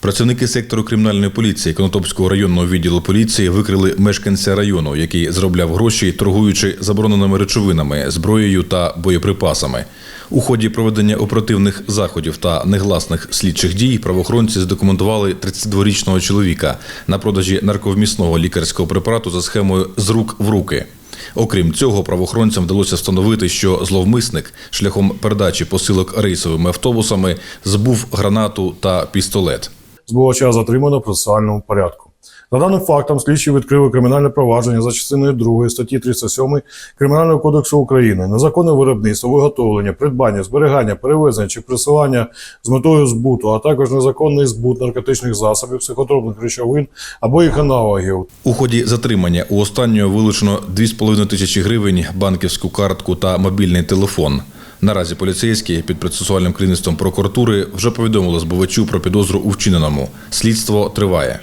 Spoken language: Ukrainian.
Працівники сектору кримінальної поліції Конотопського районного відділу поліції викрили мешканця району, який заробляв гроші, торгуючи забороненими речовинами, зброєю та боєприпасами. У ході проведення оперативних заходів та негласних слідчих дій правоохоронці задокументували 32-річного чоловіка на продажі нарковмісного лікарського препарату за схемою з рук в руки. Окрім цього, правоохоронцям вдалося встановити, що зловмисник шляхом передачі посилок рейсовими автобусами збув гранату та пістолет. Збувача затримано в процесуальному порядку. За даним фактом, слідчі відкрили кримінальне провадження за частиною 2 статті 307 Кримінального кодексу України незаконне виробництво, виготовлення, придбання, зберігання, перевезення чи присилання з метою збуту, а також незаконний збут наркотичних засобів, психотропних речовин або їх аналогів, У ході затримання у останнього вилучено 2,5 тисячі гривень, банківську картку та мобільний телефон. Наразі поліцейські під процесуальним керівництвом прокуратури вже повідомили збувачу про підозру у вчиненому. Слідство триває.